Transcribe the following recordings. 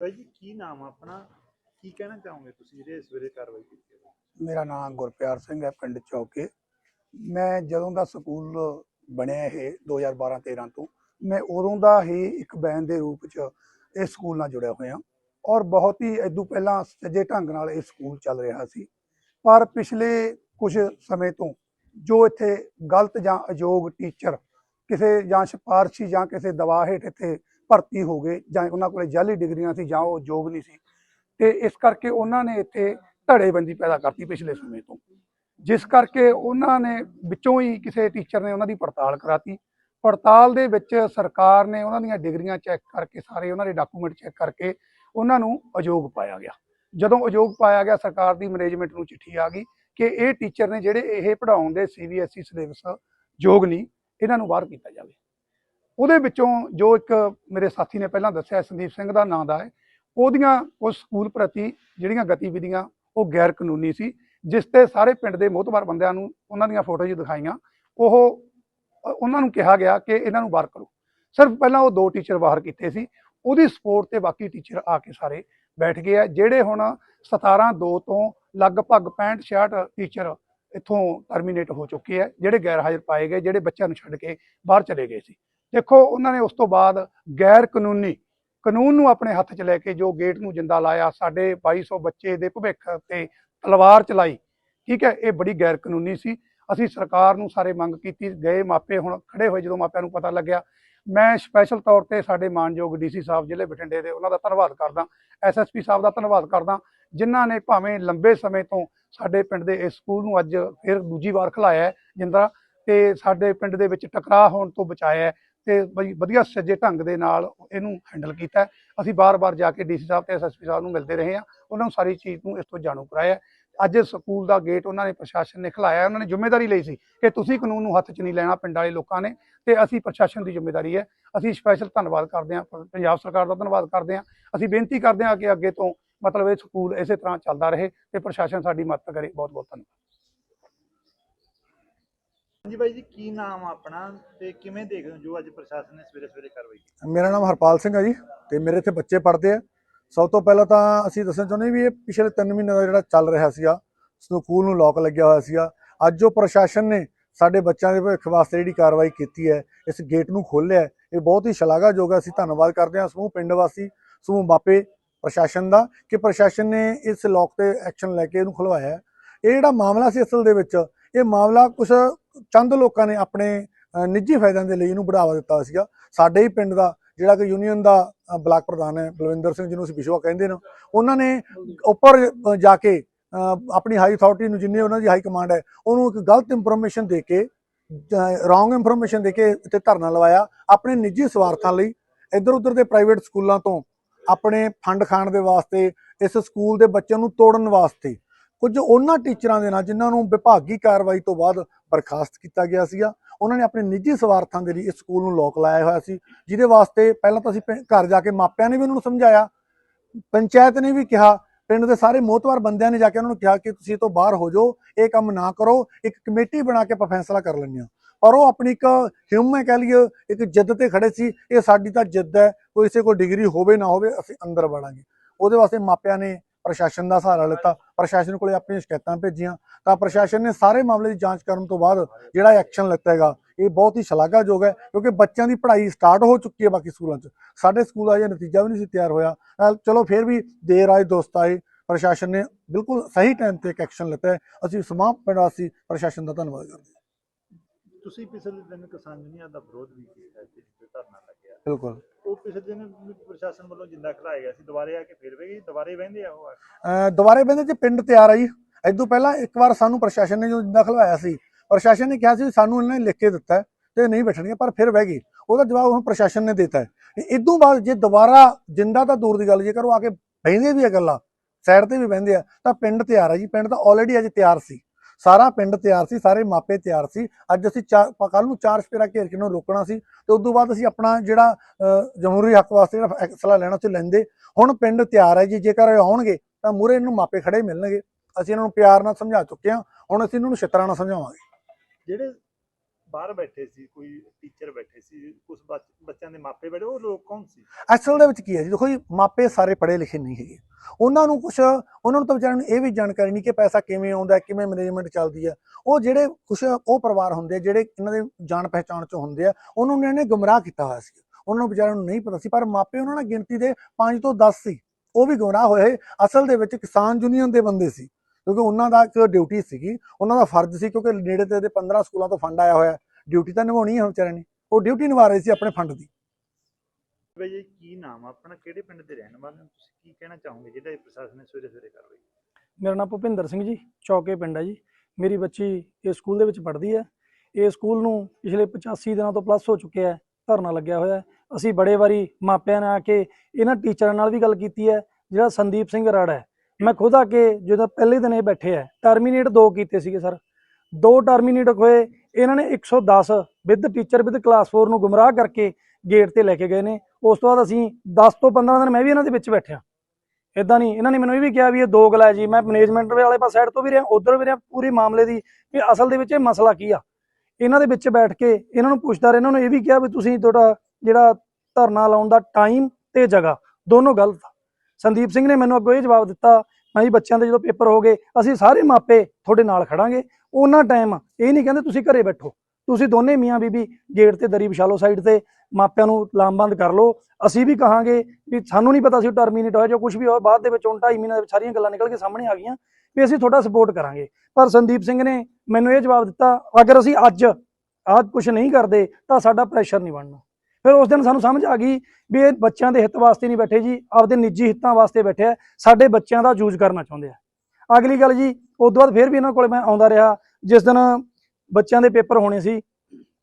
ਭਾਈ ਜੀ, ਕੀ ਨਾਮ ਆ ਆਪਣਾ? ਕੀ ਕਹਿਣਾ ਚਾਹੋਗੇ ਤੁਸੀਂ ਜਿਹੜੇ ਇਸ ਵੇਲੇ ਕਾਰਵਾਈ ਕੀਤੀ ਹੈ? ਮੇਰਾ ਨਾਮ ਗੁਰਪਿਆਰ ਸਿੰਘ ਹੈ, ਪਿੰਡ ਚੌਕੇ। ਮੈਂ ਜਦੋਂ ਦਾ ਸਕੂਲ ਬਣਿਆ ਇਹ 2012-13 ਤੋਂ, ਮੈਂ ਉਦੋਂ ਦਾ ਹੀ ਇੱਕ ਬੈਨ ਦੇ ਰੂਪ 'ਚ ਇਸ ਸਕੂਲ ਨਾਲ ਜੁੜਿਆ ਹੋਇਆ। ਔਰ ਬਹੁਤ ਹੀ ਇਦੋਂ ਪਹਿਲਾਂ ਸੱਜੇ ਢੰਗ ਨਾਲ ਇਹ ਸਕੂਲ ਚੱਲ ਰਿਹਾ ਸੀ। ਪਰ ਪਿਛਲੇ ਕੁਝ ਸਮੇਂ ਤੋਂ ਜੋ ਇੱਥੇ ਗਲਤ ਜਾਂ ਅਯੋਗ ਟੀਚਰ, ਕਿਸੇ ਜਾਂ ਸਿਫਾਰਸ਼ੀ ਜਾਂ ਕਿਸੇ ਦਬਾਅ ਹੇਠ ਇੱਥੇ ਭਰਤੀ ਹੋ ਗਏ ਜਾਂ ਉਹਨਾਂ ਕੋਲੇ ਜਾਲੀ ਡਿਗਰੀਆਂ ਸੀ ਜਾਂ ਉਹ ਯੋਗ ਨਹੀਂ ਸੀ। ਤੇ ਇਸ ਕਰਕੇ ਉਹਨਾਂ ਨੇ ਇੱਥੇ ਧੜੇਬੰਦੀ ਪੈਦਾ ਕਰਤੀ ਪਿਛਲੇ ਸਮੇਂ ਤੋਂ। ਜਿਸ ਕਰਕੇ ਉਹਨਾਂ ਨੇ ਵਿੱਚੋਂ ਹੀ ਕਿਸੇ ਟੀਚਰ ਨੇ ਉਹਨਾਂ ਦੀ ਪੜਤਾਲ ਕਰਾਤੀ। ਪੜਤਾਲ ਦੇ ਵਿੱਚ ਸਰਕਾਰ ਨੇ ਉਹਨਾਂ ਦੀਆਂ ਡਿਗਰੀਆਂ ਚੈੱਕ ਕਰਕੇ ਸਾਰੇ ਉਹਨਾਂ ਦੇ ਡਾਕੂਮੈਂਟ ਚੈੱਕ ਕਰਕੇ ਉਹਨਾਂ ਨੂੰ ਅਯੋਗ ਪਾਇਆ ਗਿਆ। ਜਦੋਂ ਅਯੋਗ ਪਾਇਆ ਗਿਆ, ਸਰਕਾਰ ਦੀ ਮੈਨੇਜਮੈਂਟ ਨੂੰ ਚਿੱਠੀ ਆ ਗਈ ਕਿ ਇਹ ਟੀਚਰ ਨੇ ਜਿਹੜੇ ਇਹ ਪੜਾਉਣ ਦੇ ਸੀਬੀਐਸਈ ਸਿਲੇਬਸ ਯੋਗ ਨਹੀਂ, ਇਹਨਾਂ ਨੂੰ ਬਾਹਰ ਕੀਤਾ ਜਾਵੇ। ਉਹਦੇ ਵਿੱਚੋਂ ਜੋ ਇੱਕ ਮੇਰੇ ਸਾਥੀ ਨੇ ਪਹਿਲਾਂ ਦੱਸਿਆ ਸੰਦੀਪ ਸਿੰਘ ਦਾ ਨਾਂ ਦਾ ਹੈ, ਉਹਦੀਆਂ ਉਸ ਸਕੂਲ ਪ੍ਰਤੀ ਜਿਹੜੀਆਂ ਗਤੀਵਿਧੀਆਂ, ਉਹ ਗੈਰ ਕਾਨੂੰਨੀ ਸੀ, ਜਿਸ ਤੇ ਸਾਰੇ ਪਿੰਡ ਦੇ ਮੋਹਤਬਾਰ ਬੰਦਿਆਂ ਨੂੰ ਉਹਨਾਂ ਦੀਆਂ ਫੋਟੋਜ਼ ਦਿਖਾਈਆਂ। ਉਹ ਉਹਨਾਂ ਨੂੰ ਕਿਹਾ ਗਿਆ ਕਿ ਇਹਨਾਂ ਨੂੰ ਬਾਹਰ ਕਰੋ। ਸਿਰਫ ਪਹਿਲਾਂ ਉਹ ਦੋ ਟੀਚਰ ਬਾਹਰ ਕੀਤੇ ਸੀ, ਉਹਦੀ ਸਪੋਰਟ ਤੇ ਬਾਕੀ ਟੀਚਰ ਆ ਕੇ ਸਾਰੇ ਬੈਠ ਗਏ ਆ, ਜਿਹੜੇ ਹੁਣ 17 2 ਤੋਂ ਲਗਭਗ 65 66 ਟੀਚਰ ਇੱਥੋਂ ਟਰਮੀਨੇਟ ਹੋ ਚੁੱਕੇ ਆ, ਜਿਹੜੇ ਗੈਰ ਹਾਜ਼ਰ ਪਾਏ ਗਏ, ਜਿਹੜੇ ਬੱਚਿਆਂ ਨੂੰ ਛੱਡ ਕੇ ਬਾਹਰ ਚਲੇ ਗਏ ਸੀ। ਦੇਖੋ, ਉਹਨਾਂ ਨੇ ਉਸ ਤੋਂ ਬਾਅਦ ਗੈਰ ਕਾਨੂੰਨੀ ਕਾਨੂੰਨ ਨੂੰ ਆਪਣੇ ਹੱਥ 'ਚ ਲੈ ਕੇ ਜੋ ਗੇਟ ਨੂੰ ਜਿੰਦਾ ਲਾਇਆ, ਸਾਡੇ 2200 ਬੱਚੇ ਦੇ ਭਵਿੱਖ ਤੇ ਤਲਵਾਰ ਚਲਾਈ। ਠੀਕ ਹੈ, ਇਹ ਬੜੀ ਗੈਰ ਕਾਨੂੰਨੀ ਸੀ। ਅਸੀਂ ਸਰਕਾਰ ਨੂੰ ਸਾਰੇ ਮੰਗ ਕੀਤੀ, ਗਏ ਮਾਪੇ ਹੁਣ ਖੜੇ ਹੋਏ ਜਦੋਂ ਮਾਪਿਆਂ ਨੂੰ ਪਤਾ ਲੱਗਿਆ। ਮੈਂ ਸਪੈਸ਼ਲ ਤੌਰ ਤੇ ਸਾਡੇ ਮਾਨਯੋਗ ਡੀਸੀ ਸਾਹਿਬ ਜ਼ਿਲ੍ਹੇ ਬਠਿੰਡੇ ਦੇ, ਉਹਨਾਂ ਦਾ ਧੰਨਵਾਦ ਕਰਦਾ। ਐਸਐਸਪੀ ਸਾਹਿਬ ਦਾ ਧੰਨਵਾਦ ਕਰਦਾ, ਜਿਨ੍ਹਾਂ ਨੇ ਭਾਵੇਂ ਲੰਬੇ ਸਮੇਂ ਤੋਂ ਸਾਡੇ ਪਿੰਡ ਦੇ ਇਸ ਸਕੂਲ ਨੂੰ ਅੱਜ ਫਿਰ ਦੂਜੀ ਵਾਰ ਖਿਲਾਇਆ ਹੈ ਜਿੰਦਾ ਤੇ ਸਾਡੇ ਪਿੰਡ ਦੇ ਵਿੱਚ ਟਕਰਾਅ ਹੋਣ ਤੋਂ ਬਚਾਇਆ ਤੇ ਬਈ ਵਧੀਆ ਸੱਜੇ ਢੰਗ ਦੇ ਨਾਲ ਇਹਨੂੰ ਹੈਂਡਲ ਕੀਤਾ। ਅਸੀਂ ਬਾਰ-ਬਾਰ ਜਾ ਕੇ ਡੀਸੀ ਸਾਹਿਬ ਤੇ ਐਸਐਸਪੀ ਸਾਹਿਬ ਨੂੰ ਮਿਲਦੇ ਰਹੇ ਹਾਂ। ਉਹਨਾਂ ਨੂੰ ਸਾਰੀ ਚੀਜ਼ ਨੂੰ ਇਸ ਤੋਂ ਜਾਣੂ ਕਰਾਇਆ। ਅੱਜ ਸਕੂਲ ਦਾ ਗੇਟ ਉਹਨਾਂ ਨੇ ਪ੍ਰਸ਼ਾਸਨ ਨੇ ਖਿਲਾਇਆ। ਉਹਨਾਂ ਨੇ ਜ਼ਿੰਮੇਵਾਰੀ ਲਈ ਸੀ ਕਿ ਤੁਸੀਂ ਕਾਨੂੰਨ ਨੂੰ ਹੱਥ 'ਚ ਨਹੀਂ ਲੈਣਾ ਪਿੰਡ ਵਾਲੇ ਲੋਕਾਂ ਨੇ ਤੇ ਅਸੀਂ ਪ੍ਰਸ਼ਾਸਨ ਦੀ ਜ਼ਿੰਮੇਵਾਰੀ ਹੈ। ਅਸੀਂ ਸਪੈਸ਼ਲ ਧੰਨਵਾਦ ਕਰਦੇ ਹਾਂ। ਪੰਜਾਬ ਸਰਕਾਰ ਦਾ ਧੰਨਵਾਦ ਕਰਦੇ ਹਾਂ। ਅਸੀਂ ਬੇਨਤੀ ਕਰਦੇ ਹਾਂ ਕਿ ਅੱਗੇ ਤੋਂ ਮਤਲਬ ਇਹ ਸਕੂਲ ਇਸੇ ਤਰ੍ਹਾਂ ਚੱਲਦਾ ਰਹੇ ਤੇ ਪ੍ਰਸ਼ਾਸਨ ਸਾਡੀ ਮਦਦ ਕਰੇ। ਬਹੁਤ ਬਹੁਤ ਧੰਨਵਾਦ। ਹਾਂਜੀ ਭਾਈ ਜੀ, ਕੀ ਨਾਮ ਆ ਆਪਣਾ ਤੇ ਕਿਵੇਂ ਦੇਖਦੇ ਹੋ ਜੋ ਅੱਜ ਪ੍ਰਸ਼ਾਸਨ ਨੇ ਸਵੇਰੇ ਸਵੇਰੇ ਕਾਰਵਾਈ ਕੀਤੀ? ਮੇਰਾ ਨਾਮ ਹਰਪਾਲ ਸਿੰਘ ਹੈ ਜੀ ਤੇ ਮੇਰੇ ਇੱਥੇ ਬੱਚੇ ਪੜ੍ਹਦੇ ਆ। ਸਭ ਤੋਂ ਪਹਿਲਾਂ ਤਾਂ ਅਸੀਂ ਦੱਸਣਾ ਚਾਹੁੰਦੇ ਵੀ ਇਹ ਪਿਛਲੇ 3 ਮਹੀਨੇ ਦਾ ਜਿਹੜਾ ਚੱਲ ਰਿਹਾ ਸੀਗਾ ਸਕੂਲ ਨੂੰ ਲੋਕ ਲੱਗਿਆ ਹੋਇਆ ਸੀਗਾ। ਅੱਜ ਜੋ ਪ੍ਰਸ਼ਾਸਨ ਨੇ ਸਾਡੇ ਬੱਚਿਆਂ ਦੇ ਭਵਿੱਖ ਵਾਸਤੇ ਜਿਹੜੀ ਕਾਰਵਾਈ ਕੀਤੀ ਹੈ, ਇਸ ਗੇਟ ਨੂੰ ਖੋਲ੍ਹਿਆ ਇਹ ਬਹੁਤ ਹੀ ਸ਼ਲਾਘਾਯੋਗ ਹੈ, ਅਸੀਂ ਧੰਨਵਾਦ ਕਰਦੇ ਹਾਂ ਸਮੂਹ ਪਿੰਡ ਵਾਸੀ, ਸਮੂਹ ਮਾਪੇ ਪ੍ਰਸ਼ਾਸਨ ਦਾ ਕਿ ਪ੍ਰਸ਼ਾਸਨ ਨੇ ਇਸ ਲੋਕ ਤੇ ਐਕਸ਼ਨ ਲੈ ਕੇ ਇਹਨੂੰ ਖੁਲਵਾਇਆ ਇਹ ਜਿਹੜਾ ਮਾਮਲਾ ਸੀ ਅਸਲ ਦੇ ਵਿੱਚ, ਇਹ ਮਾਮਲਾ ਕੁਝ ਚੰਦ ਲੋਕਾਂ ਨੇ ਆਪਣੇ ਨਿੱਜੀ ਫਾਇਦਿਆਂ ਦੇ ਲਈ ਇਹਨੂੰ ਬੜਾਵਾ ਦਿੱਤਾ ਸੀਗਾ। ਸਾਡੇ ਹੀ ਪਿੰਡ ਦਾ ਜਿਹੜਾ ਕਿ ਯੂਨੀਅਨ ਦਾ ਬਲਾਕ ਪ੍ਰਧਾਨ ਹੈ, ਬਲਵਿੰਦਰ ਸਿੰਘ ਜਿਹਨੂੰ ਅਸੀਂ ਵਿਸ਼ਵਾ ਕਹਿੰਦੇ ਨੇ, ਉਹਨਾਂ ਨੇ ਉੱਪਰ ਜਾ ਕੇ ਆਪਣੀ ਹਾਈ ਅਥਾਰਟੀ ਨੂੰ ਜਿੰਨੇ ਉਹਨਾਂ ਦੀ ਹਾਈ ਕਮਾਂਡ ਹੈ, ਉਹਨੂੰ ਇੱਕ ਗਲਤ ਇਨਫੋਰਮੇਸ਼ਨ ਦੇ ਕੇ ਰੋਂਗ ਇਨਫੋਰਮੇਸ਼ਨ ਦੇ ਕੇ ਇੱਥੇ ਧਰਨਾ ਲਵਾਇਆ, ਆਪਣੇ ਨਿੱਜੀ ਸਵਾਰਥਾਂ ਲਈ। ਇੱਧਰ ਉੱਧਰ ਦੇ ਪ੍ਰਾਈਵੇਟ ਸਕੂਲਾਂ ਤੋਂ ਆਪਣੇ ਫੰਡ ਖਾਣ ਦੇ ਵਾਸਤੇ, ਇਸ ਸਕੂਲ ਦੇ ਬੱਚਿਆਂ ਨੂੰ ਤੋੜਨ ਵਾਸਤੇ ਕੁਝ ਉਹਨਾਂ ਟੀਚਰਾਂ ਦੇ ਨਾਲ ਜਿਨ੍ਹਾਂ ਨੂੰ ਵਿਭਾਗੀ ਕਾਰਵਾਈ ਤੋਂ ਬਾਅਦ ਬਰਖਾਸਤ ਕੀਤਾ ਗਿਆ ਸੀਗਾ, ਉਹਨਾਂ ਨੇ ਆਪਣੇ ਨਿੱਜੀ ਸਵਾਰਥਾਂ ਦੇ ਲਈ ਇਸ ਸਕੂਲ ਨੂੰ ਲੋਕ ਲਾਇਆ ਹੋਇਆ ਸੀ, ਜਿਹਦੇ ਵਾਸਤੇ ਪਹਿਲਾਂ ਤਾਂ ਅਸੀਂ ਪਿੰ- ਘਰ ਜਾ ਕੇ ਮਾਪਿਆਂ ਨੇ ਵੀ ਉਹਨਾਂ ਨੂੰ ਸਮਝਾਇਆ, ਪੰਚਾਇਤ ਨੇ ਵੀ ਕਿਹਾ, ਪਿੰਡ ਦੇ ਸਾਰੇ ਮੋਤਵਾਰ ਬੰਦਿਆਂ ਨੇ ਜਾ ਕੇ ਉਹਨਾਂ ਨੂੰ ਕਿਹਾ ਕਿ ਤੁਸੀਂ ਇਹ ਤੋਂ ਬਾਹਰ ਹੋ ਜਾਓ, ਇਹ ਕੰਮ ਨਾ ਕਰੋ, ਇੱਕ ਕਮੇਟੀ ਬਣਾ ਕੇ ਆਪਾਂ ਫੈਸਲਾ ਕਰ ਲੈਂਦੇ ਹਾਂ। ਪਰ ਉਹ ਆਪਣੀ ਇੱਕ ਹਿਊਮਨ ਕਹਿ ਲਈਏ, ਇੱਕ ਜਿੱਦ ਤੇ ਖੜੇ ਸੀ, ਇਹ ਸਾਡੀ ਤਾਂ ਜਿੱਦ ਹੈ, ਕੋਈ ਇਸੇ ਕੋਲ ਡਿਗਰੀ ਹੋਵੇ ਨਾ ਹੋਵੇ, ਅਸੀਂ ਅੰਦਰ ਵੜਾਂਗੇ। ਉਹਦੇ ਵਾਸਤੇ ਮਾਪਿਆਂ ਨੇ ਪ੍ਰਸ਼ਾਸਨ ਦਾ ਸਹਾਰਾ ਲਿੱਤਾ ਪ੍ਰਸ਼ਾਸਨ ਕੋਲੇ ਆਪਣੀਆਂ ਸ਼ਿਕਾਇਤਾਂ ਭੇਜੀਆਂ ਤਾਂ ਪ੍ਰਸ਼ਾਸਨ ਨੇ ਸਾਰੇ ਮਾਮਲੇ ਦੀ ਜਾਂਚ ਕਰਨ ਤੋਂ ਬਾਅਦ ਜਿਹੜਾ ਐਕਸ਼ਨ ਲਿੱਤਾ ਹੈਗਾ ਇਹ ਬਹੁਤ ਹੀ ਸ਼ਲਾਘਾਯੋਗ ਹੈ ਕਿਉਂਕਿ ਬੱਚਿਆਂ ਦੀ ਪੜ੍ਹਾਈ ਸਟਾਰਟ ਹੋ ਚੁੱਕੀ ਹੈ ਬਾਕੀ ਸਕੂਲਾਂ 'ਚ। ਸਾਡੇ ਸਕੂਲ ਦਾ ਅਜੇ ਨਤੀਜਾ ਵੀ ਨਹੀਂ ਸੀ ਤਿਆਰ ਹੋਇਆ। ਚਲੋ ਫਿਰ ਵੀ ਦੇਰ ਆਏ ਦੋਸਤ ਆਏ ਪ੍ਰਸ਼ਾਸਨ ਨੇ ਬਿਲਕੁਲ ਸਹੀ ਟਾਈਮ ਤੇ ਇੱਕ ਐਕਸ਼ਨ ਲਿੱਤਾ ਹੈ। ਅਸੀਂ ਸਮਾਂ ਪਿੰਡ ਵਾਸੀ ਪ੍ਰਸ਼ਾਸਨ ਦਾ ਧੰਨਵਾਦ ਕਰਦੇ ਹਾਂ। ਤੁਸੀਂ ਪਿਛਲੇ ਦਿਨ ਕਿਸਾਨ ਯੂਨੀਅਨ ਦਾ ਵਿਰੋਧ ਵੀ ਕੀਤਾ ਸੀ ਧਰਨਾ ਲੱਗਿਆ। ਬਿਲਕੁਲ। ਉਹ ਪਿਛਲੇ ਦਿਨ ਵੀ ਪ੍ਰਸ਼ਾਸਨ ਵੱਲੋਂ ਜਿੰਦਾ ਖੜਾਇਆ ਗਿਆ ਸੀ। ਦੁਬਾਰੇ ਆ ਕੇ ਫਿਰ ਵੇ ਦੁਬਾਰੇ ਵਹਿੰਦੇ ਆ ਉਹ ਆ ਕੇ। ਅਹ ਦੁਬਾਰੇ ਬੰਦੇ ਚ ਪਿੰਡ ਤਿਆਰ ਆ ਜੀ। ਇਦੋਂ ਪਹਿਲਾਂ ਇੱਕ ਵਾਰ ਸਾਨੂੰ ਪ੍ਰਸ਼ਾਸਨ ਨੇ ਜੋ ਜਿੰਦਾ ਖਲਵਾਇਆ ਸੀ, ਪ੍ਰਸ਼ਾਸਨ ਨੇ ਕਿਹਾ ਸੀ ਵੀ ਸਾਨੂੰ ਇਹਨਾਂ ਨੇ ਲਿਖ ਕੇ ਦਿੱਤਾ ਹੈ ਤੇ ਨਹੀਂ ਬੈਠਣਗੇ ਪਰ ਫਿਰ ਬਹਿ ਗਈ। ਉਹਦਾ ਜਵਾਬ ਹੁਣ ਪ੍ਰਸ਼ਾਸਨ ਨੇ ਦਿੱਤਾ ਹੈ। ਇਦੋਂ ਬਾਅਦ ਜੇ ਦੁਬਾਰਾ ਜਿੰਦਾ ਤਾਂ ਦੂਰ ਦੀ ਗੱਲ ਜੇਕਰ ਉਹ ਆ ਕੇ ਬਹਿੰਦੇ ਵੀ ਆ ਗੱਲਾਂ, ਸਾਈਡ ਤੇ ਵੀ ਬਹਿੰਦੇ ਆ, ਤਾਂ ਪਿੰਡ ਤਿਆਰ ਆ ਜੀ। ਪਿੰਡ ਤਾਂ ਆਲਰੇਡੀ ਅੱਜ ਤਿਆਰ ਸੀ। ਸਾਰਾ ਪਿੰਡ ਤਿਆਰ ਸੀ ਸਾਰੇ ਮਾਪੇ ਤਿਆਰ ਸੀ। ਅੱਜ ਅਸੀਂ ਕੱਲ ਨੂੰ ਚਾਰ ਸਪੇਰਾ ਘੇਰ ਕੇ ਨੂੰ ਰੋਕਣਾ ਸੀ ਤੇ ਉਸ ਤੋਂ ਬਾਅਦ ਅਸੀਂ ਆਪਣਾ ਜਿਹੜਾ ਅਹ, ਜਮਹੂਰੀ ਹੱਕ ਵਾਸਤੇ ਜਿਹੜਾ ਫੈਸਲਾ ਲੈਣਾ ਸੀ ਲੈਂਦੇ। ਹੁਣ ਪਿੰਡ ਤਿਆਰ ਹੈ ਜੀ ਜੇਕਰ ਇਹ ਆਉਣਗੇ ਤਾਂ ਮੂਰੇ ਇਹਨੂੰ ਮਾਪੇ ਖੜੇ ਮਿਲਣਗੇ। ਅਸੀਂ ਇਹਨਾਂ ਨੂੰ ਪਿਆਰ ਨਾਲ ਸਮਝਾ ਚੁੱਕੇ ਹਾਂ। ਹੁਣ ਅਸੀਂ ਇਹਨਾਂ ਨੂੰ ਛਿੱਤਰਾਂ ਨਾਲ ਸਮਝਾਵਾਂਗੇ। ਜਿਹੜੇ ਬਾਹਰ ਬੈਠੇ ਸੀ, ਕੋਈ ਟੀਚਰ ਬੈਠੇ ਸੀ ਕੁਝ ਬੱਚਿਆਂ ਦੇ ਮਾਪੇ ਬੈਠੇ, ਉਹ ਲੋਕ ਕੌਣ ਸੀ? ਅਸਲ ਦੇ ਵਿੱਚ ਕੀ ਹੈ ਜੀ, ਦੇਖੋ ਜੀ, ਮਾਪੇ ਸਾਰੇ ਪੜ੍ਹੇ ਲਿਖੇ ਨਹੀਂ ਹੈਗੇ। ਉਹਨਾਂ ਨੂੰ ਕੁਝ ਉਹਨਾਂ ਨੂੰ ਤਾਂ ਵਿਚਾਰਿਆਂ ਨੂੰ ਇਹ ਵੀ ਜਾਣਕਾਰੀ ਨਹੀਂ ਕਿ ਪੈਸਾ ਕਿਵੇਂ ਆਉਂਦਾ ਕਿਵੇਂ ਮੈਨੇਜਮੈਂਟ ਚੱਲਦੀ ਹੈ। ਉਹ ਜਿਹੜੇ ਕੁਝ ਉਹ ਪਰਿਵਾਰ ਹੁੰਦੇ ਜਿਹੜੇ ਇਹਨਾਂ ਦੇ ਜਾਣ ਪਹਿਚਾਣ ਚ ਹੁੰਦੇ ਆ, ਉਹਨਾਂ ਨੂੰ ਇਹਨੇ ਗੁੰਮਰਾਹ ਕੀਤਾ ਹੋਇਆ ਸੀ। ਉਹਨਾਂ ਨੂੰ ਵਿਚਾਰਿਆਂ ਨੂੰ ਨਹੀਂ ਪਤਾ ਸੀ, ਪਰ ਮਾਪੇ ਉਹਨਾਂ ਨਾਲ ਗਿਣਤੀ ਦੇ 5 ਤੋਂ 10 ਸੀ। ਉਹ ਵੀ ਗੁੰਮਰਾਹ ਹੋਏ। ਅਸਲ ਦੇ ਵਿੱਚ ਕਿਸਾਨ ਯੂਨੀਅਨ ਦੇ ਬੰਦੇ ਸੀ। ਕਿਉਂਕਿ ਉਹਨਾਂ ਦਾ ਇੱਕ ਡਿਊਟੀ ਸੀਗੀ ਉਹਨਾਂ ਦਾ ਫਰਜ਼ ਸੀ ਕਿਉਂਕਿ ਨੇੜੇ ਤੇ ਦੇ 15 ਸਕੂਲਾਂ ਤੋਂ ਫੰਡ ਆਇਆ ਹੋਇਆ ਡਿਊਟੀ ਤਾਂ ਨਿਭਾਉਣੀ ਹੈ ਵਿਚਾਰਿਆਂ ਨੇ ਉਹ ਡਿਊਟੀ ਨਿਭਾ ਰਹੇ ਸੀ ਆਪਣੇ ਫੰਡ ਦੀ। ਬਈ ਜੀ ਕੀ ਨਾਮ ਆਪਣਾ ਕਿਹੜੇ ਪਿੰਡ ਦੇ ਰਹਿਣ ਵਾਲੇ ਹੋ? ਤੁਸੀਂ ਕੀ ਕਹਿਣਾ ਚਾਹੋਗੇ ਜਿਹੜਾ ਇਹ ਪ੍ਰਸ਼ਾਸਨ ਨੇ ਸਵੇਰੇ ਸਵੇਰੇ ਕਾਰਵਾਈ ਕੀਤੀ? ਮੇਰਾ ਨਾਮ ਭੁਪਿੰਦਰ ਸਿੰਘ ਜੀ ਚੌਕੇ ਪਿੰਡ ਹੈ ਜੀ। ਮੇਰੀ ਬੱਚੀ ਇਸ ਸਕੂਲ ਦੇ ਵਿੱਚ ਪੜ੍ਹਦੀ ਹੈ ਇਹ ਸਕੂਲ ਨੂੰ ਪਿਛਲੇ 85 ਦਿਨਾਂ ਤੋਂ ਪਲੱਸ ਹੋ ਚੁੱਕਿਆ ਹੈ ਧਰਨਾ ਲੱਗਿਆ ਹੋਇਆ ਹੈ। ਅਸੀਂ ਬੜੇ ਵਾਰੀ ਮਾਪਿਆਂ ਨੇ ਆ ਕੇ ਇਹਨਾਂ ਟੀਚਰਾਂ ਨਾਲ ਵੀ ਗੱਲ ਕੀਤੀ ਹੈ ਜਿਹੜਾ ਸੰਦੀਪ ਸਿੰਘ ਰੜ ਹੈ। ਮੈਂ ਖੁਦ ਆ ਕੇ ਜਦੋਂ ਪਹਿਲੇ ਦਿਨ ਇਹ ਬੈਠੇ ਹੈ ਟਰਮੀਨੇਟ ਦੋ ਕੀਤੇ ਸੀਗੇ ਸਰ ਦੋ ਟਰਮੀਨੇਟ ਹੋਏ, ਇਹਨਾਂ ਨੇ 110 ਵਿਦ ਟੀਚਰ ਵਿਦ ਕਲਾਸ 4 ਨੂੰ ਗੁੰਮਰਾਹ ਕਰਕੇ ਗੇਟ ਤੇ ਲੈ ਕੇ ਗਏ ਨੇ। ਉਸ ਤੋਂ ਬਾਅਦ ਅਸੀਂ 10 ਤੋਂ 15 ਦਿਨ ਮੈਂ ਵੀ ਇਹਨਾਂ ਦੇ ਵਿੱਚ ਬੈਠਿਆ। ਇਦਾਂ ਨਹੀਂ, ਇਹਨਾਂ ਨੇ ਮੈਨੂੰ ਇਹ ਵੀ ਕਿਹਾ ਵੀ ਇਹ ਦੋ ਗਲਾ ਜੀ, ਮੈਂ ਮੈਨੇਜਮੈਂਟ ਵਾਲੇ ਪਾਸੇ ਸਾਈਡ ਤੋਂ ਵੀ ਰਿਹਾ, ਉਧਰ ਵੀ ਰਿਹਾ, ਪੂਰੇ ਮਾਮਲੇ ਦੀ ਵੀ ਅਸਲ ਦੇ ਵਿੱਚ ਇਹ ਮਸਲਾ ਕੀ ਆ? ਇਹਨਾਂ ਦੇ ਵਿੱਚ ਬੈਠ ਕੇ ਇਹਨਾਂ ਨੂੰ ਪੁੱਛਦਾ ਰਿਹਾ ਇਹਨਾਂ ਨੂੰ ਇਹ ਵੀ ਕਿਹਾ ਵੀ ਤੁਸੀਂ ਤੁਹਾਡਾ ਜਿਹੜਾ ਧਰਨਾ ਲਾਉਣ ਦਾ ਟਾਈਮ ਤੇ ਜਗ੍ਹਾ, ਦੋਨੋਂ ਗਲਤ ਸੰਦੀਪ ਸਿੰਘ ਨੇ ਮੈਨੂੰ ਅੱਗੋਂ ਇਹ ਜਵਾਬ ਦਿੱਤਾ, ਮੈਂ ਜੀ ਬੱਚਿਆਂ ਦੇ ਜਦੋਂ ਪੇਪਰ ਹੋ ਗਏ, ਅਸੀਂ ਸਾਰੇ ਮਾਪੇ ਤੁਹਾਡੇ ਨਾਲ ਖੜਾਂਗੇ। ਉਹਨਾਂ ਟਾਈਮ ਇਹ ਨਹੀਂ ਕਹਿੰਦੇ ਤੁਸੀਂ ਘਰੇ ਬੈਠੋ। ਤੁਸੀਂ ਦੋਨੇ ਮੀਆਂ ਬੀਬੀ ਗੇਟ ਤੇ ਦਰੀ ਵਿਛਾ ਲਓ ਸਾਈਡ ਤੇ, ਮਾਪਿਆਂ ਨੂੰ ਲਾਮਬੰਦ ਕਰ ਲਓ। ਅਸੀਂ ਵੀ ਕਹਾਂਗੇ ਵੀ ਸਾਨੂੰ ਨਹੀਂ ਪਤਾ ਸੀ ਟਰਮੀਨੇਟ ਹੋਇਆ ਜਾਂ ਕੁਝ ਵੀ ਹੋਇਆ, ਬਾਅਦ ਦੇ ਵਿੱਚ ਹੁਣ ਢਾਈ ਮਹੀਨੇ ਦੇ ਵਿੱਚ ਸਾਰੀਆਂ ਗੱਲਾਂ ਨਿਕਲ ਕੇ ਸਾਹਮਣੇ ਆ ਗਈਆਂ ਵੀ ਅਸੀਂ ਤੁਹਾਡਾ ਸਪੋਰਟ ਕਰਾਂਗੇ। ਪਰ ਸੰਦੀਪ ਸਿੰਘ ਨੇ ਮੈਨੂੰ ਇਹ ਜਵਾਬ ਦਿੱਤਾ, ਅਗਰ ਅਸੀਂ ਅੱਜ ਆਹ ਕੁਝ ਨਹੀਂ ਕਰਦੇ, ਤਾਂ ਸਾਡਾ ਪ੍ਰੈਸ਼ਰ ਨਹੀਂ ਬਣਨਾ। ਫਿਰ ਉਸ ਦਿਨ ਸਾਨੂੰ ਸਮਝ ਆ ਗਈ ਵੀ ਇਹ ਬੱਚਿਆਂ ਦੇ ਹਿੱਤ ਵਾਸਤੇ ਨਹੀਂ ਬੈਠੇ ਜੀ, ਆਪਦੇ ਨਿੱਜੀ ਹਿੱਤਾਂ ਵਾਸਤੇ ਬੈਠੇ ਆ, ਸਾਡੇ ਬੱਚਿਆਂ ਦਾ ਯੂਜ਼ ਕਰਨਾ ਚਾਹੁੰਦੇ ਆ। ਅਗਲੀ ਗੱਲ ਜੀ, ਉਸ ਤੋਂ ਬਾਅਦ ਫਿਰ ਵੀ ਇਹਨਾਂ ਕੋਲੇ ਮੈਂ ਆਉਂਦਾ ਰਿਹਾ, ਜਿਸ ਦਿਨ ਬੱਚਿਆਂ ਦੇ ਪੇਪਰ ਹੋਣੇ ਸੀ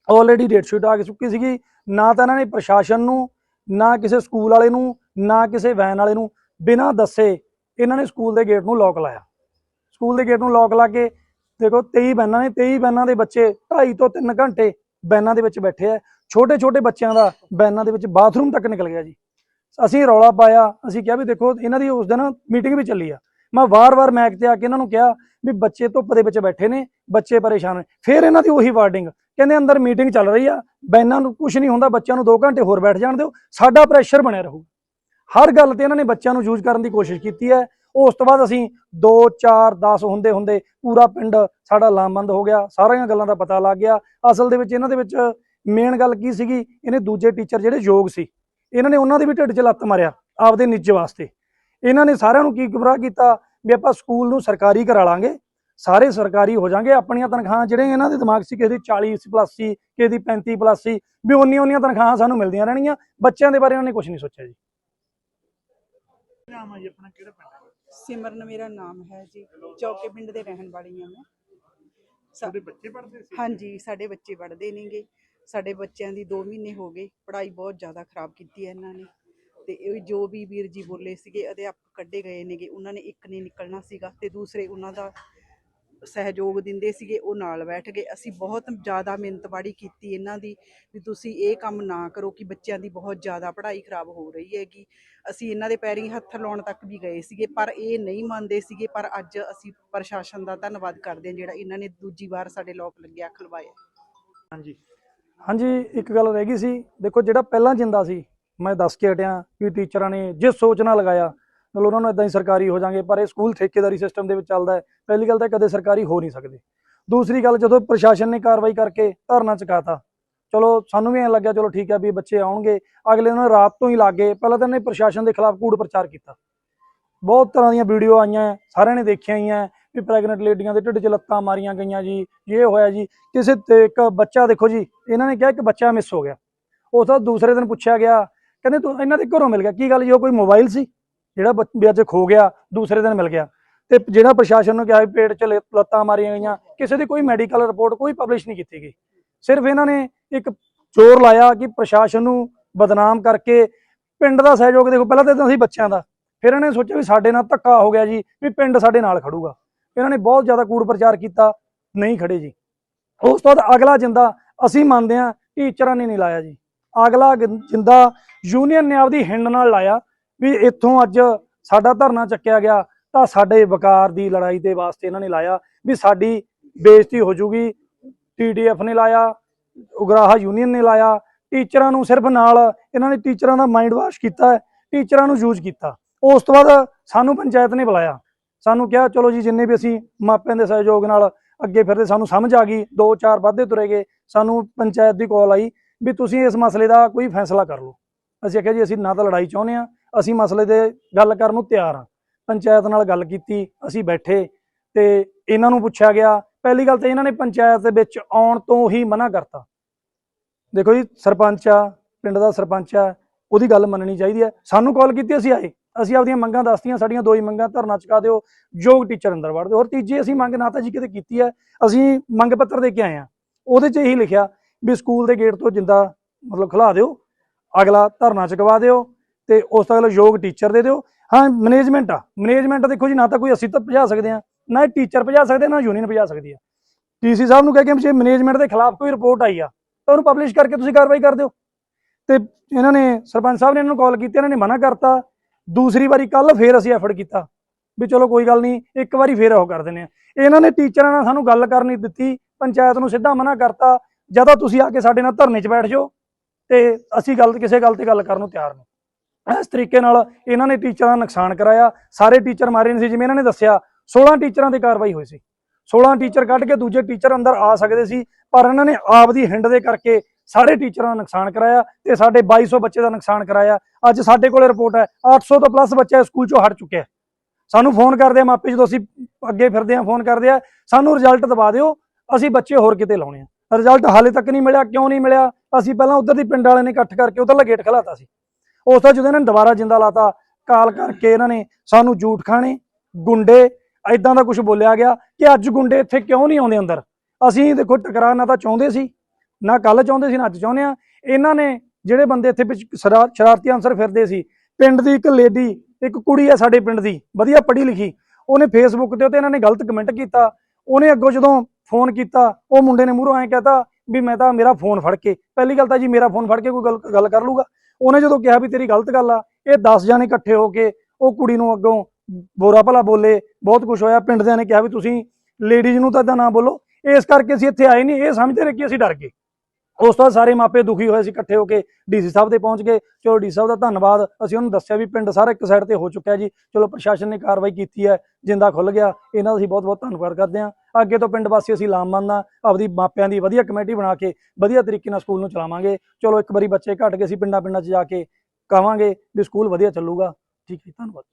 ਆਲਰੇਡੀ ਡੇਟ ਸ਼ੀਟ ਆ ਚੁੱਕੀ ਸੀਗੀ, ਨਾ ਤਾਂ ਇਹਨਾਂ ਨੇ ਪ੍ਰਸ਼ਾਸਨ ਨੂੰ, ਨਾ ਕਿਸੇ ਸਕੂਲ ਵਾਲੇ ਨੂੰ, ਨਾ ਕਿਸੇ ਵੈਨ ਵਾਲੇ ਨੂੰ ਬਿਨਾਂ ਦੱਸੇ ਇਹਨਾਂ ਨੇ ਸਕੂਲ ਦੇ ਗੇਟ ਨੂੰ ਲੌਕ ਲਾਇਆ। ਸਕੂਲ ਦੇ ਗੇਟ ਨੂੰ ਲੌਕ ਲਾ ਕੇ ਦੇਖੋ 23 ਬੈਨਾਂ ਨੇ 23 ਬੈਨਾਂ ਦੇ ਬੱਚੇ 2.5 ਤੋਂ 3 ਘੰਟੇ ਬੈਨਾਂ ਦੇ ਵਿੱਚ ਬੈਠੇ ਆ। ਛੋਟੇ ਛੋਟੇ ਬੱਚਿਆਂ ਦਾ ਬੈਨਾਂ ਦੇ ਵਿੱਚ ਬਾਥਰੂਮ ਤੱਕ ਨਿਕਲ ਗਿਆ ਜੀ। ਅਸੀਂ ਰੌਲਾ ਪਾਇਆ, ਅਸੀਂ ਕਿਹਾ ਵੀ ਦੇਖੋ, ਇਹਨਾਂ ਦੀ ਉਸ ਦਿਨ ਮੀਟਿੰਗ ਵੀ ਚੱਲੀ ਆ। ਮੈਂ ਵਾਰ-ਵਾਰ ਮੈਕ ਤੇ ਆ ਕੇ ਇਹਨਾਂ ਨੂੰ ਕਿਹਾ ਵੀ ਬੱਚੇ ਧੁੱਪ ਦੇ ਵਿੱਚ ਬੈਠੇ ਨੇ, ਬੱਚੇ ਪਰੇਸ਼ਾਨ ਨੇ। ਫਿਰ ਇਹਨਾਂ ਦੀ ਉਹੀ ਵਾਰਡਿੰਗ, ਕਹਿੰਦੇ ਅੰਦਰ ਮੀਟਿੰਗ ਚੱਲ ਰਹੀ ਆ, ਬੈਨਾਂ ਨੂੰ ਕੁਝ ਨਹੀਂ ਹੁੰਦਾ, ਬੱਚਿਆਂ ਨੂੰ 2 ਘੰਟੇ ਹੋਰ ਬੈਠ ਜਾਣ ਦਿਓ, ਸਾਡਾ ਪ੍ਰੈਸ਼ਰ ਬਣਿਆ ਰਹੂ। ਹਰ ਗੱਲ ਤੇ ਇਹਨਾਂ ਨੇ ਬੱਚਿਆਂ ਨੂੰ ਯੂਜ਼ ਕਰਨ ਦੀ ਕੋਸ਼ਿਸ਼ ਕੀਤੀ ਹੈ ਉਸ ਤੋਂ ਬਾਅਦ ਅਸੀਂ 2 4 10 ਹੁੰਦੇ ਹੁੰਦੇ ਪੂਰਾ ਪਿੰਡ ਸਾਡਾ ਲਾਮਬੰਦ ਹੋ ਗਿਆ। ਸਾਰੀਆਂ ਗੱਲਾਂ ਦਾ ਪਤਾ ਲੱਗ ਗਿਆ। ਅਸਲ ਦੇ ਵਿੱਚ ਇਹਨਾਂ ਦੇ ਵਿੱਚ ਮੇਨ ਗੱਲ ਕੀ ਸੀਗੀ? ਇਹਨੇ ਦੂਜੇ ਟੀਚਰ ਜਿਹੜੇ ਯੋਗ ਸੀ, ਇਹਨਾਂ ਨੇ ਉਹਨਾਂ ਦੇ ਵੀ ਢਿੱਡ 'ਚ ਲੱਤ ਮਾਰਿਆ ਆਪਦੇ ਨਿੱਜ ਵਾਸਤੇ। ਇਹਨਾਂ ਨੇ ਸਾਰਿਆਂ ਨੂੰ ਕੀ ਗੁੰਮਰਾਹ ਕੀਤਾ? ਵੀ ਆਪਾਂ ਸਕੂਲ ਨੂੰ ਸਰਕਾਰੀ ਕਰਾ ਲਾਂਗੇ, ਸਾਰੇ ਸਰਕਾਰੀ ਹੋ ਜਾਣਗੇ। ਆਪਣੀਆਂ ਤਨਖਾਹਾਂ ਜਿਹੜੇ ਇਹਨਾਂ ਦੇ ਦਿਮਾਗ 'ਚ ਸੀ, ਕਿਸੇ ਦੀ 40 ਪਲੱਸ ਸੀ, ਕਿਸੇ ਦੀ 35 ਪਲੱਸ ਸੀ, ਵੀ ਉਨੀਆਂ ਓਨੀਆਂ ਤਨਖਾਹਾਂ ਸਾਨੂੰ ਮਿਲਦੀਆਂ ਰਹਿਣਗੀਆਂ ਬੱਚਿਆਂ ਦੇ ਬਾਰੇ ਉਹਨਾਂ ਨੇ ਕੁਝ ਨਹੀਂ ਸੋਚਿਆ ਜੀ। ਨਾਮ ਆ ਆਪਣਾ? ਕਿਹੜਾ ਪਿੰਡ? ਸਿਮਰਨ ਮੇਰਾ ਨਾਮ ਹੈ ਜੀ ਚੌਕੇ ਪਿੰਡ ਦੇ ਰਹਿਣ ਵਾਲੀ ਹਾਂ ਮੈਂ। ਸਾ- ਤੁਹਾਡੇ ਬੱਚੇ ਪੜ੍ਹਦੇ ਸੀ? ਹਾਂਜੀ ਸਾਡੇ ਬੱਚੇ ਪੜ੍ਹਦੇ ਨੇਗੇ। ਸਾਡੇ ਬੱਚਿਆਂ ਦੀ 2 ਮਹੀਨੇ ਹੋ ਗਏ ਪੜ੍ਹਾਈ ਬਹੁਤ ਜ਼ਿਆਦਾ ਖਰਾਬ ਕੀਤੀ ਹੈ ਇਹਨਾਂ ਨੇ। ਤੇ ਇਹ ਜੋ ਵੀ ਵੀਰ ਜੀ ਬੋਲੇ ਸੀਗੇ ਅਧਿਆਪਕ ਕੱਢੇ ਗਏ ਨੇਗੇ ਉਹਨਾਂ ਨੇ ਇੱਕ ਨੇ ਨਿਕਲਣਾ ਸੀਗਾ ਤੇ ਦੂਸਰੇ ਉਹਨਾਂ ਦਾ ਸਹਿਯੋਗ ਦਿੰਦੇ ਸੀਗੇ, ਉਹ ਨਾਲ ਬੈਠ ਗਏ। ਅਸੀਂ ਬਹੁਤ ਜ਼ਿਆਦਾ ਮਿਹਨਤਬਾੜੀ ਕੀਤੀ ਇਹਨਾਂ ਦੀ ਵੀ ਤੁਸੀਂ ਇਹ ਕੰਮ ਨਾ ਕਰੋ ਕਿ ਬੱਚਿਆਂ ਦੀ ਬਹੁਤ ਜ਼ਿਆਦਾ ਪੜ੍ਹਾਈ ਖਰਾਬ ਹੋ ਰਹੀ ਹੈਗੀ। ਅਸੀਂ ਇਹਨਾਂ ਦੇ ਪੈਰੀ ਹੱਥ ਲਾਉਣ ਤੱਕ ਵੀ ਗਏ ਸੀਗੇ, ਪਰ ਇਹ ਨਹੀਂ ਮੰਨਦੇ ਸੀਗੇ, ਪਰ ਅੱਜ ਅਸੀਂ ਪ੍ਰਸ਼ਾਸਨ ਦਾ ਧੰਨਵਾਦ ਕਰਦੇ ਹਾਂ ਜਿਹੜਾ ਇਹਨਾਂ ਨੇ ਦੂਜੀ ਵਾਰ ਸਾਡੇ ਲੋਕ ਲੱਗਿਆ ਖਲਵਾਇਆ ਹਾਂਜੀ। ਹਾਂਜੀ, ਇੱਕ ਗੱਲ ਰਹਿ ਗਈ ਸੀ। ਦੇਖੋ, ਜਿਹੜਾ ਪਹਿਲਾਂ ਜਿੰਦਾ ਸੀ, ਮੈਂ ਦੱਸ ਕੇ ਹਟਿਆ ਵੀ ਟੀਚਰਾਂ ਨੇ ਜਿਸ ਸੋਚ ਨਾਲ ਲਗਾਇਆ ਚਲੋ ਉਹਨਾਂ ਨੂੰ ਇਦਾਂ ਹੀ ਸਰਕਾਰੀ ਹੋ ਜਾਣਗੇ, ਪਰ ਇਹ ਸਕੂਲ ਠੇਕੇਦਾਰੀ ਸਿਸਟਮ ਦੇ ਵਿੱਚ ਚੱਲਦਾ ਹੈ। ਪਹਿਲੀ ਗੱਲ ਤਾਂ ਕਦੇ ਸਰਕਾਰੀ ਹੋ ਨਹੀਂ ਸਕਦੇ। ਦੂਸਰੀ ਗੱਲ, ਜਦੋਂ ਪ੍ਰਸ਼ਾਸਨ ਨੇ ਕਾਰਵਾਈ ਕਰਕੇ ਧਰਨਾ ਚੁਕਾਤਾ, ਚਲੋ ਸਾਨੂੰ ਵੀ ਐਂ ਲੱਗਿਆ, ਚਲੋ ਠੀਕ ਹੈ ਵੀ ਬੱਚੇ ਆਉਣਗੇ, ਅਗਲੇ ਦਿਨ ਰਾਤ ਤੋਂ ਹੀ ਲੱਗੇ ਪਹਿਲਾਂ ਤਾਂ ਇਹਨੇ ਪ੍ਰਸ਼ਾਸਨ ਦੇ ਖਿਲਾਫ ਕੂੜ ਪ੍ਰਚਾਰ ਕੀਤਾ। ਬਹੁਤ ਤਰ੍ਹਾਂ ਦੀਆਂ ਵੀਡੀਓ ਆਈਆਂ, ਸਾਰਿਆਂ ਨੇ ਦੇਖੀਆਂ ਹੀ ਆ ਵੀ ਪ੍ਰੈਗਨੈਂਟ ਲੇਡੀਆਂ ਦੇ ਢਿੱਡ 'ਚ ਲੱਤਾਂ ਮਾਰੀਆਂ ਗਈਆਂ ਜੀ ਇਹ ਹੋਇਆ ਜੀ, ਕਿਸੇ ਤੇ ਇੱਕ ਬੱਚਾ ਦੇਖੋ ਜੀ, ਇਹਨਾਂ ਨੇ ਕਿਹਾ ਇੱਕ ਬੱਚਾ ਮਿਸ ਹੋ ਗਿਆ। ਉਸ ਤੋਂ ਦੂਸਰੇ ਦਿਨ ਪੁੱਛਿਆ ਗਿਆ, ਕਹਿੰਦੇ ਤੂੰ, ਇਹਨਾਂ ਦੇ ਘਰੋਂ ਮਿਲ ਗਿਆ, ਕੀ ਗੱਲ ਜੀ, ਉਹ ਕੋਈ ਮੋਬਾਈਲ ਸੀ? ਜਿਹੜਾ ਬੱਚ- ਵੀ ਅੱਜ ਖੋ ਗਿਆ, ਦੂਸਰੇ ਦਿਨ ਮਿਲ ਗਿਆ। ਤੇ ਜਿਹੜਾ ਪ੍ਰਸ਼ਾਸਨ ਨੂੰ ਕਿਹਾ ਵੀ ਪੇਟ 'ਚ ਲ- ਲੱਤਾਂ ਮਾਰੀਆਂ ਗਈਆਂ, ਕਿਸੇ ਦੀ ਕੋਈ ਮੈਡੀਕਲ ਰਿਪੋਰਟ ਕੋਈ ਪਬਲਿਸ਼ ਨਹੀਂ ਕੀਤੀ ਗਈ। ਸਿਰਫ ਇਹਨਾਂ ਨੇ ਇੱਕ ਜ਼ੋਰ ਲਾਇਆ ਕਿ ਪ੍ਰਸ਼ਾਸਨ ਨੂੰ ਬਦਨਾਮ ਕਰਕੇ ਪਿੰਡ ਦਾ ਸਹਿਯੋਗ ਦੇਖੋ, ਪਹਿਲਾਂ ਤਾਂ ਅਸੀਂ ਬੱਚਿਆਂ ਦਾ। ਫਿਰ ਇਹਨਾਂ ਨੇ ਸੋਚਿਆ ਵੀ ਸਾਡੇ ਨਾਲ ਧੱਕਾ ਹੋ ਗਿਆ ਜੀ, ਵੀ ਪਿੰਡ ਸਾਡੇ ਨਾਲ ਖੜੂਗਾ। ਇਹਨਾਂ ਨੇ ਬਹੁਤ ਜ਼ਿਆਦਾ ਕੂੜ ਪ੍ਰਚਾਰ ਕੀਤਾ, ਨਹੀਂ ਖੜੇ ਜੀ। ਉਸ ਤੋਂ ਬਾਅਦ ਅਗਲਾ ਜਿੰਦਾ, ਅਸੀਂ ਮੰਨਦੇ ਹਾਂ ਟੀਚਰਾਂ ਨੇ ਨਹੀਂ ਲਾਇਆ ਜੀ। ਅਗਲਾ ਜਿੰਦਾ, ਯੂਨੀਅਨ ਨੇ ਆਪਦੀ ਹਿੰਡ ਨਾਲ ਲਾਇਆ। ਵੀ ਇੱਥੋਂ ਅੱਜ ਸਾਡਾ ਧਰਨਾ ਚੱਕਿਆ ਗਿਆ, ਤਾਂ ਸਾਡੇ ਵਕਾਰ ਦੀ ਲੜਾਈ ਦੇ ਵਾਸਤੇ ਇਹਨਾਂ ਨੇ ਲਾਇਆ, ਵੀ ਸਾਡੀ ਬੇਇੱਜ਼ਤੀ ਹੋ ਜੂਗੀ। ਟੀਡੀਐਫ ਨੇ ਲਾਇਆ, ਉਗਰਾਹਾ ਯੂਨੀਅਨ ਨੇ ਲਾਇਆ, ਟੀਚਰਾਂ ਨੂੰ ਸਿਰਫ ਨਾਲ ਇਹਨਾਂ ਨੇ ਟੀਚਰਾਂ ਦਾ ਮਾਈਂਡ ਵਾਸ਼ ਕੀਤਾ, ਟੀਚਰਾਂ ਨੂੰ ਯੂਜ਼ ਕੀਤਾ। ਉਸ ਤੋਂ ਬਾਅਦ ਸਾਨੂੰ ਪੰਚਾਇਤ ਨੇ ਬੁਲਾਇਆ। ਸਾਨੂੰ ਕਿਹਾ, ਚਲੋ ਜੀ, ਜਿੰਨੇ ਵੀ ਅਸੀਂ ਮਾਪਿਆਂ ਦੇ ਸਹਿਯੋਗ ਨਾਲ ਅੱਗੇ ਫਿਰਦੇ, ਸਾਨੂੰ ਸਮਝ ਆ ਗਈ, ਦੋ ਚਾਰ ਵਾਧੇ ਤੁਰੇ ਗਏ, ਸਾਨੂੰ ਪੰਚਾਇਤ ਦੀ ਕਾਲ ਆਈ ਵੀ ਤੁਸੀਂ ਇਸ ਮਸਲੇ ਦਾ ਕੋਈ ਫੈਸਲਾ ਕਰ ਲਓ। ਅਸੀਂ ਆਖਿਆ ਜੀ, ਅਸੀਂ ਨਾ ਤਾਂ ਲੜਾਈ ਚਾਹੁੰਦੇ ਆ ਅਸੀਂ ਮਸਲੇ ਦੇ ਗੱਲ ਕਰਨ ਨੂੰ ਤਿਆਰ ਹਾਂ। ਪੰਚਾਇਤ ਨਾਲ ਗੱਲ ਕੀਤੀ, ਅਸੀਂ ਬੈਠੇ ਤੇ ਇਹਨਾਂ ਨੂੰ ਪੁੱਛਿਆ ਗਿਆ। ਪਹਿਲੀ ਗੱਲ ਤਾਂ ਇਹਨਾਂ ਨੇ ਪੰਚਾਇਤ ਦੇ ਵਿੱਚ ਆਉਣ ਤੋਂ ਹੀ ਮਨਾ ਕਰਤਾ। ਦੇਖੋ ਜੀ, ਸਰਪੰਚ ਆ, ਪਿੰਡ ਦਾ ਸਰਪੰਚ ਆ, ਉਹਦੀ ਗੱਲ ਮੰਨਣੀ ਚਾਹੀਦੀ ਹੈ। ਸਾਨੂੰ ਕਾਲ ਕੀਤੀ, ਅਸੀਂ ਆਏ। ਅਸੀਂ ਆਪਦੀਆਂ ਮੰਗਾਂ ਦੱਸਤੀਆਂ, ਸਾਡੀਆਂ ਦੋ ਹੀ ਮੰਗਾਂ, ਧਰਨਾ ਚੁਕਾ ਦਿਓ, ਯੋਗ ਟੀਚਰ ਅੰਦਰ ਵੜ ਦਿਓ। ਔਰ ਤੀਜੀ ਅਸੀਂ ਮੰਗ ਨਾ ਤਾਂ ਜੀ ਕਿਤੇ ਕੀਤੀ ਹੈ, ਅਸੀਂ ਮੰਗ ਪੱਤਰ ਦੇ ਕੇ ਆਏ ਆ ਉਹਦੇ 'ਚ ਇਹੀ ਲਿਖਿਆ ਵੀ ਸਕੂਲ ਦੇ ਗੇਟ ਤੋਂ ਜਿੰਦਾ ਮਤਲਬ ਖਿਲਾ ਦਿਓ, ਅਗਲਾ ਧਰਨਾ ਚੁਕਵਾ ਦਿਓ ਤੇ ਉਸ ਤੋਂ ਅਗਲਾ ਯੋਗ ਟੀਚਰ ਦੇ ਦਿਓ। ਹਾਂ ਮੈਨੇਜਮੈਂਟ ਆ। ਮੈਨੇਜਮੈਂਟ ਦੇਖੋ ਜੀ, ਨਾ ਤਾਂ ਕੋਈ ਅਸੀਂ ਤਾਂ ਭਜਾ ਸਕਦੇ ਆ ਨਾ ਇਹ ਟੀਚਰ ਭਜਾ ਸਕਦੇ, ਨਾ ਯੂਨੀਅਨ ਭਜਾ ਸਕਦੀ ਆ। ਡੀਸੀ ਸਾਹਿਬ ਨੂੰ ਕਹਿ ਕੇ ਜੇ ਮੈਨੇਜਮੈਂਟ ਦੇ ਖਿਲਾਫ ਕੋਈ ਰਿਪੋਰਟ ਆਈ ਆ, ਤਾਂ ਉਹਨੂੰ ਪਬਲਿਸ਼ ਕਰਕੇ ਤੁਸੀਂ ਕਾਰਵਾਈ ਕਰ ਦਿਓ। ਤੇ ਇਹਨਾਂ ਨੇ, ਸਰਪੰਚ ਸਾਹਿਬ ਨੇ ਇਹਨਾਂ ਨੂੰ ਕਾਲ ਕੀਤੀ, ਇਹਨਾਂ ਨੇ ਮਨਾ ਕਰਤਾ। ਦੂਸਰੀ ਵਾਰੀ ਕੱਲ ਫੇਰ ਅਸੀਂ ਐਫਰਟ ਕੀਤਾ, ਵੀ ਚਲੋ ਕੋਈ ਗੱਲ ਨਹੀਂ, ਇੱਕ ਵਾਰੀ ਫੇਰ ਉਹ ਕਰ ਦਿੰਦੇ ਆ। ਇਹਨਾਂ ਨੇ ਟੀਚਰਾਂ ਨਾਲ ਸਾਨੂੰ ਗੱਲ ਕਰਨੀ ਦਿੱਤੀ, ਪੰਚਾਇਤ ਨੂੰ ਸਿੱਧਾ ਮਨਾ ਕਰਤਾ, ਜਦੋਂ ਤੁਸੀਂ ਆ ਕੇ ਸਾਡੇ ਨਾਲ ਧਰਨੇ 'ਚ ਬੈਠ ਜਾਓ, ਤੇ ਅਸੀਂ ਗੱਲ, ਕਿਸੇ ਗੱਲ ਤੇ ਗੱਲ ਕਰਨ ਨੂੰ ਤਿਆਰ ਨਹੀਂ। ਇਸ ਤਰੀਕੇ ਨਾਲ ਇਹਨਾਂ ਨੇ ਟੀਚਰਾਂ ਦਾ ਨੁਕਸਾਨ ਕਰਾਇਆ। ਸਾਰੇ ਟੀਚਰ ਮਾਰੇ ਨਹੀਂ ਸੀ ਜਿਵੇਂ ਇਹਨਾਂ ਨੇ ਦੱਸਿਆ। 16 ਟੀਚਰਾਂ ਤੇ ਕਾਰਵਾਈ ਹੋਈ ਸੀ। 16 ਟੀਚਰ ਕੱਢ ਕੇ ਦੂਜੇ ਟੀਚਰ ਅੰਦਰ ਆ ਸਕਦੇ ਸੀ, ਪਰ ਇਹਨਾਂ ਨੇ ਆਪ ਦੀ ਹਿੰਡ ਦੇ ਕਰਕੇ ਸਾਰੇ ਟੀਚਰਾਂ ਦਾ ਨੁਕਸਾਨ ਕਰਾਇਆ ਤੇ ਸਾਡੇ 2200 ਬੱਚੇ ਦਾ ਨੁਕਸਾਨ ਕਰਾਇਆ। ਅੱਜ ਸਾਡੇ ਕੋਲੇ ਰਿਪੋਰਟ ਹੈ 800 ਤੋਂ ਪਲੱਸ ਬੱਚਾ ਸਕੂਲ ਚੋਂ ਹਟ ਚੁੱਕਿਆ ਸਾਨੂੰ ਫੋਨ ਕਰਦੇ ਆ ਮਾਪੇ, ਜਦੋਂ ਅਸੀਂ ਅੱਗੇ ਫਿਰਦੇ ਆ ਫੋਨ ਕਰਦੇ ਆ, ਸਾਨੂੰ ਰਿਜ਼ਲਟ ਦਵਾ ਦਿਓ, ਅਸੀਂ ਬੱਚੇ ਹੋਰ ਕਿਤੇ ਲਾਉਣੇ ਆ। ਰਿਜ਼ਲਟ ਹਾਲੇ ਤੱਕ ਨਹੀਂ ਮਿਲਿਆ, ਕਿਉਂ ਨਹੀਂ ਮਿਲਿਆ? ਅਸੀਂ ਪਹਿਲਾਂ ਉਧਰ ਦੀ ਪਿੰਡ ਵਾਲਿਆਂ ਨੇ ਇਕੱਠ ਕਰਕੇ ਉਧਰਲਾ ਗੇਟ ਖਲਾਤਾ ਸੀ। ਉਸ ਤੋਂ ਜਦੋਂ ਇਹਨਾਂ ਨੇ ਦੁਬਾਰਾ ਜਿੰਦਾ ਲਾਤਾ, ਕਾਲ ਕਰਕੇ ਇਹਨਾਂ ਨੇ ਸਾਨੂੰ ਝੂਠ ਖਾਣੇ, ਗੁੰਡੇ ਐਦਾਂ ਦਾ ਕੁਝ ਬੋਲਿਆ ਗਿਆ ਕਿ ਅੱਜ ਗੁੰਡੇ ਇੱਥੇ ਕਿਉਂ ਨਹੀਂ ਆਉਂਦੇ ਅੰਦਰ? ਅਸੀਂ ਦੇਖੋ ਟਕਰਾਅ ਨਾ ਤਾਂ ਚਾਹੁੰਦੇ ਸੀ, ਨਾ ਕੱਲ ਚਾਹੁੰਦੇ ਸੀ, ਨਾ ਅੱਜ ਚਾਹੁੰਦੇ ਆ ਇਹਨਾਂ ਨੇ ਜਿਹੜੇ ਬੰਦੇ ਇੱਥੇ ਵਿੱਚ ਸ਼ਰਾ- ਸ਼ਰਾਰਤੀ ਅਨਸਰ ਫਿਰਦੇ ਸੀ, ਪਿੰਡ ਦੀ ਇੱਕ ਲੇਡੀ ਇੱਕ ਕੁੜੀ ਹੈ ਸਾਡੇ ਪਿੰਡ ਦੀ, ਵਧੀਆ ਪੜ੍ਹੀ ਲਿਖੀ। ਉਹਨੇ ਫੇਸਬੁੱਕ ਤੇ ਉੱਤੇ ਇਹਨਾਂ ਨੇ ਗਲਤ ਕਮੈਂਟ ਕੀਤਾ। ਉਹਨੇ ਅੱਗੋਂ ਜਦੋਂ ਫੋਨ ਕੀਤਾ, ਉਹ ਮੁੰਡੇ ਨੇ ਮੂਹਰੋਂ ਐਂ ਕਹਤਾ ਵੀ ਮੈਂ ਤਾਂ, ਮੇਰਾ ਫੋਨ ਫੜ ਕੇ, ਪਹਿਲੀ ਗੱਲ ਤਾਂ ਜੀ ਮੇਰਾ ਫੋਨ ਫੜ ਕੇ ਕੋਈ ਗੱਲ ਗੱਲ ਕਰ ਲੂਗਾ ਉਹਨੇ ਜਦੋਂ ਕਿਹਾ ਵੀ ਤੇਰੀ ਗਲਤ ਗੱਲ ਆ, ਇਹ 10 ਜਾਣੇ ਇਕੱਠੇ ਹੋ ਕੇ ਉਹ ਕੁੜੀ ਨੂੰ ਅੱਗੋਂ ਬੋਰਾ ਭਲਾ ਬੋਲੇ, ਬਹੁਤ ਕੁਝ ਹੋਇਆ, ਪਿੰਡ ਦਿਆਂ ਨੇ ਕਿਹਾ ਵੀ ਤੁਸੀਂ ਲੇਡੀਜ਼ ਨੂੰ ਤਾਂ ਇਦਾਂ ਨਾ ਬੋਲੋ। ਇਸ ਕਰਕੇ ਅਸੀਂ ਇੱਥੇ ਆਏ ਨਹੀਂ, ਇਹ ਸਮਝਦੇ ਰਹੇ ਕਿ ਅਸੀਂ ਡਰ ਗਏ। ਉਸ ਤੋਂ ਬਾਅਦ ਸਾਰੇ ਮਾਪੇ ਦੁਖੀ ਹੋਏ ਸੀ, ਇਕੱਠੇ ਹੋ ਕੇ ਡੀਸੀ ਸਾਹਿਬ ਦੇ ਪਹੁੰਚ ਗਏ। ਚਲੋ ਡੀ ਸਾਹਿਬ ਦਾ ਧੰਨਵਾਦ। ਅਸੀਂ ਉਹਨੂੰ ਦੱਸਿਆ ਵੀ ਪਿੰਡ ਸਾਰਾ ਇੱਕ ਸਾਈਡ ਤੇ ਹੋ ਚੁੱਕਿਆ ਜੀ। ਚਲੋ ਪ੍ਰਸ਼ਾਸਨ ਨੇ ਕਾਰਵਾਈ ਕੀਤੀ ਹੈ, ਜਿੰਦਾ ਖੁੱਲ ਗਿਆ। ਇਹਨਾਂ ਦਾ ਅਸੀਂ ਬਹੁਤ ਬਹੁਤ ਧੰਨਵਾਦ ਕਰਦੇ ਹਾਂ। ਅੱਗੇ ਤੋਂ ਪਿੰਡ ਵਾਸੀ ਅਸੀਂ ਲਾਮਬੰਦ ਹਾਂ। ਆਪਦੀ ਮਾਪਿਆਂ ਦੀ ਵਧੀਆ ਕਮੇਟੀ ਬਣਾ ਕੇ ਵਧੀਆ ਤਰੀਕੇ ਨਾਲ ਸਕੂਲ ਨੂੰ ਚਲਾਵਾਂਗੇ। ਚਲੋ ਇੱਕ ਵਾਰੀ ਬੱਚੇ ਘਟ ਗਏ ਸੀ, ਪਿੰਡਾਂ ਪਿੰਡਾਂ 'ਚ ਜਾ ਕੇ ਕਹਾਂਗੇ ਵੀ ਸਕੂਲ ਵਧੀਆ ਚੱਲੂਗਾ। ਠੀਕ ਹੈ ਧੰਨਵਾਦ।